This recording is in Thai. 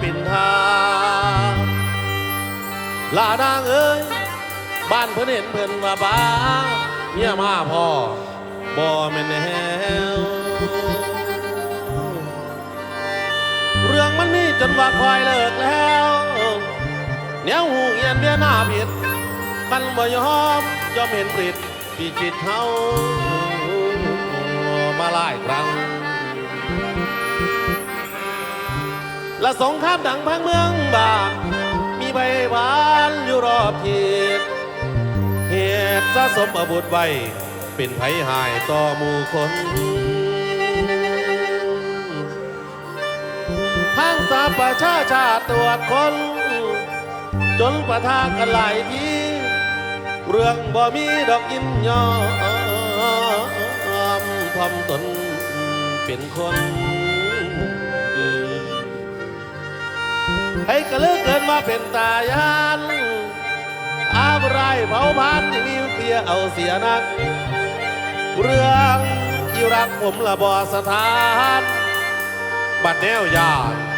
ปิ่นทาลานางเอ้ย บ้านเพิ่นเห็นเพิ่นว่าบ้าเมียมาพ่อบ่แม่นแฮวเรื่องมันมีจนว่าคอยเลิกแล้วแนวหูเงียนเมียหน้าผิดมันบ่ยอมยอมเห็นปริดที่จิตเฮา และสงครามดังพังเมืองบานมีใบหวานอยู่รอบทิศเหตุสะสมอาวุธไว้ เป็นไผหายต่อหมู่คนทางสาประชาชาติตรวจคน จนประทากันหลายทีเรื่องบ่มีดอกยินยอมทำตนเป็นคน ให้กระเลือกเกินมาเป็นตายานอาบไรเผาพันที่มีเพียเอาเสียนัก เรื่องที่รักผมละบอสถาน บัดแนวยาก